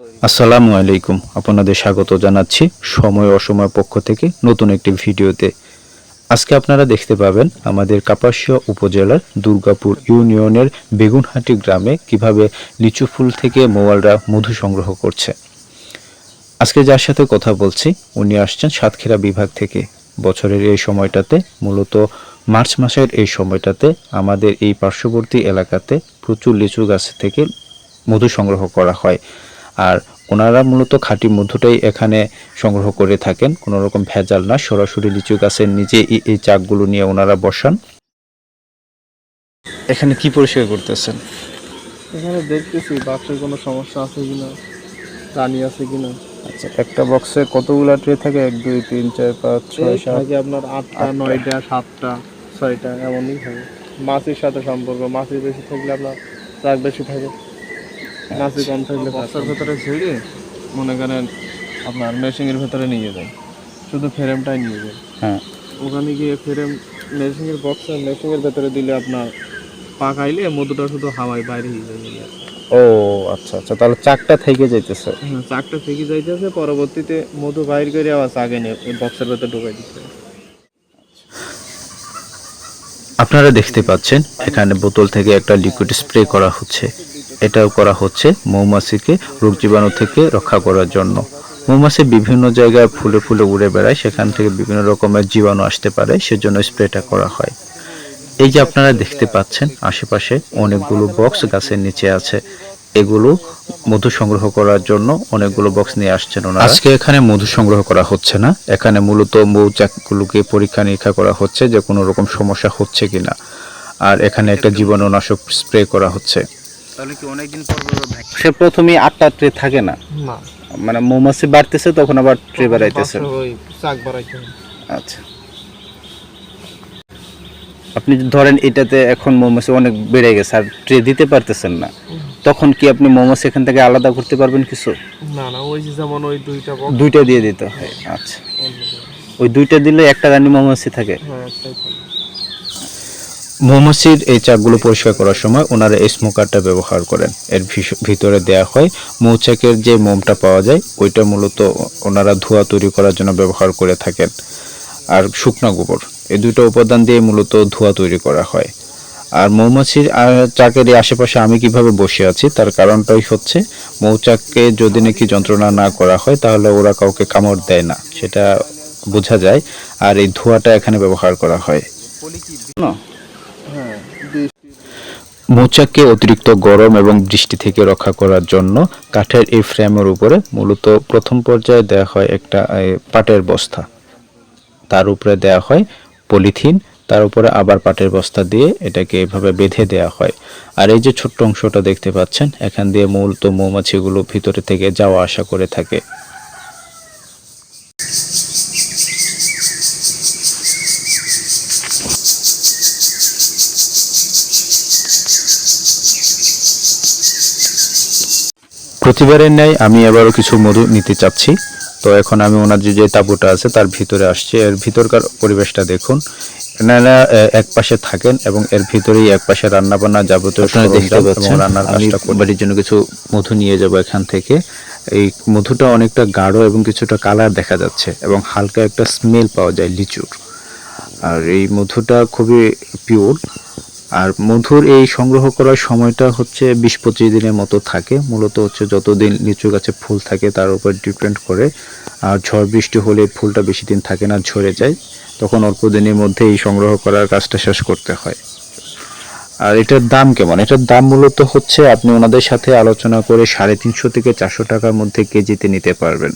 আসসালামু আলাইকুম। আপনাদের স্বাগত জানাচ্ছি সময় অসময় পক্ষ থেকে নতুন একটি ভিডিওতে। আজকে আপনারা দেখতে পাবেন আমাদের কাপাসিয়া উপজেলার দুর্গাপুর ইউনিয়নের বেগুনহাটি গ্রামে কীভাবে লিচু ফুল থেকে মোয়ালরা মধু সংগ্রহ করছে। আজকে যার সাথে কথা বলছি, উনি আসছেন সাতক্ষীরা বিভাগ থেকে। বছরের এই সময়টাতে, মূলত মার্চ মাসের এই সময়টাতে আমাদের এই পার্শ্ববর্তী এলাকাতে প্রচুর লিচু গাছ থেকে মধু সংগ্রহ করা হয়। আর ওনারা মূলত খাঁটি মধুটাই এখানে সংগ্রহ করে থাকেন। কোনো রকম ভেজাল না সরাসরি লিচু গাছের নিচে এই- চাকগুলো নিয়ে ওনারা বসান। এখানে কি পরিষ্কার করতেছেন? এখানে দেখতেছি বাক্সের কোনো সমস্যা আছে কিনা রানি আছে কিনা। আচ্ছা একটা বক্সে কতগুলা ট্রে থাকে? এক দুই তিন চার পাঁচ ছয় সাত থাকে আপনার আটটা। নয়টা সাতটা ছয়টা এমনই থাকে। মাছের সাথে সম্পর্ক মাছের বেশি থাকলে আপনার ট্রাক বেশি থাকে। মাছের কম থাকলে বক্সের ভেতরে ছেড়ে মনে করেন আপনার মেশিনের ভেতরে নিয়ে যায় শুধু ফ্রেমটাই নিয়ে যায় হ্যাঁ। ওখানে গিয়ে ফ্রেম মেশিনের বক্সে মেশিনের ভেতরে দিলে আপনার পাকাইলে মধুটা শুধু হাওয়ায় বাইরে হয়ে যায়। ও আচ্ছা আচ্ছা তাহলে চাকটা থেকে যাইতেছে। হ্যাঁ, চাকটা থেকে যাইতেছে পরবর্তীতে মধু বাইর করে আবার চাক ওই বক্সের ভেতর ঢুকাই দিতে আপনারা দেখতে পাচ্ছেন এখানে বোতল থেকে একটা লিকুইড স্প্রে করা হচ্ছে। এটাও করা হচ্ছে মৌমাছিকে রোগ জীবাণু থেকে রক্ষা করার জন্য। মৌমাছি বিভিন্ন জায়গায় ফুলে ফুলে উড়ে বেড়ায়, সেখান থেকে বিভিন্ন রকমের জীবাণু আসতে পারে, সেজন্য স্প্রেটা করা হয়। এই যে আপনারা দেখতে পাচ্ছেন, আশেপাশে অনেকগুলো বক্স গাছের নিচে আছে। এগুলো মধু সংগ্রহ করার জন্য অনেকগুলো বক্স নিয়ে আসছেন ওনারা। আজকে এখানে মধু সংগ্রহ করা হচ্ছে না। এখানে মূলত মৌচাকগুলোকে পরীক্ষা নিরীক্ষা করা হচ্ছে যে কোনো রকম সমস্যা হচ্ছে কিনা। আর এখানে একটা জীবাণুনাশক স্প্রে করা হচ্ছে। তাহলে কি অনেকদিন পর সে প্রথমে আটটা ট্রে থাকে না। না। মানে মৌমাছি বাড়তেছে তখন আবার ট্রে বাড়াইতেছে। চাক বাড়াইতে আচ্ছা। আপনি ধরেন এটাতে এখন মৌমাছি অনেক বেড়ে গেছে আর ট্রে দিতে পারতেছেন না তখন কি আপনি মৌমাছি এখান থেকে আলাদা করতে পারবেন কিছু? না না ওই যেমন ওই দুইটা দুইটা দিয়ে দিতে হয় আচ্ছা। ওই দুইটা দিলে একটা রানী মৌমাছি থাকে। হ্যাঁ একটাই থাকে। মৌমাছির এই চাকগুলো পরিষ্কার করার সময় ওনারা এই স্মোকারটা ব্যবহার করেন। এর ভিতরে দেয়া হয় মৌচাকের যে মোমটা পাওয়া যায় ওইটা মূলত ওনারা ধোঁয়া তৈরি করার জন্য ব্যবহার করে থাকেন। আর শুকনা গোবর এই দুটো উপাদান দিয়ে মূলত ধোঁয়া তৈরি করা হয়। আর মৌমাছির চাকের এই আশেপাশে আমি কীভাবে বসে আছি তার কারণটাই হচ্ছে মৌচাককে যদি নাকি যন্ত্রণা না করা হয় তাহলে ওরা কাউকে কামড় দেয় না। সেটা বোঝা যায়। আর এই ধোঁয়াটা এখানে ব্যবহার করা হয়। মৌচাককে অতিরিক্ত গরম এবং বৃষ্টি থেকে রক্ষা করার জন্য কাঠের এই ফ্রেমের উপরে মূলত প্রথম পর্যায়ে দেওয়া হয় একটা পাটের বস্তা। তার উপরে দেওয়া হয় পলিথিন, তার উপরে আবার পাটের বস্তা দিয়ে এটাকে এভাবে বেঁধে দেওয়া হয়। আর এই যে ছোট্ট অংশটা দেখতে পাচ্ছেন, এখান দিয়ে মূলত মৌমাছিগুলো ভিতরে থেকে যাওয়া আসা করে থাকে। প্রতিবারের ন্যায় আমি এবারও কিছু মধু নিতে চাচ্ছি। তো এখন আমি ওনার যে যে তাঁবুটা আছে তার ভিতরে আসছি। এর ভিতরকার পরিবেশটা দেখুন। এনারা এক পাশে থাকেন এবং এর ভিতরেই এক পাশে রান্না বান্না যাবতীয় আপনারা দেখতে পাচ্ছেন, রান্নার কাজটা বাড়ির জন্য কিছু মধু নিয়ে যাব এখান থেকে। এই মধুটা অনেকটা গাঢ় এবং কিছুটা কালার দেখা যাচ্ছে এবং হালকা একটা স্মেল পাওয়া যায় লিচুর। আর এই মধুটা খুবই পিওর আর মধুর এই সংগ্রহ করার সময়টা হচ্ছে বিশ পঁচিশ দিনের মতো থাকে। মূলত হচ্ছে যতদিন লিচু গাছে ফুল থাকে তার উপর ডিপেন্ড করে। আর ঝড় বৃষ্টি হলে ফুলটা বেশি দিন থাকে না, ঝরে যায়। তখন অল্প দিনের মধ্যে এই সংগ্রহ করার কাজটা শেষ করতে হয়। আর এটার দাম কেমন? এটার দাম মূলত হচ্ছে আপনি ওনাদের সাথে আলোচনা করে সাড়ে তিনশো থেকে চারশো টাকার মধ্যে কেজিতে নিতে পারবেন।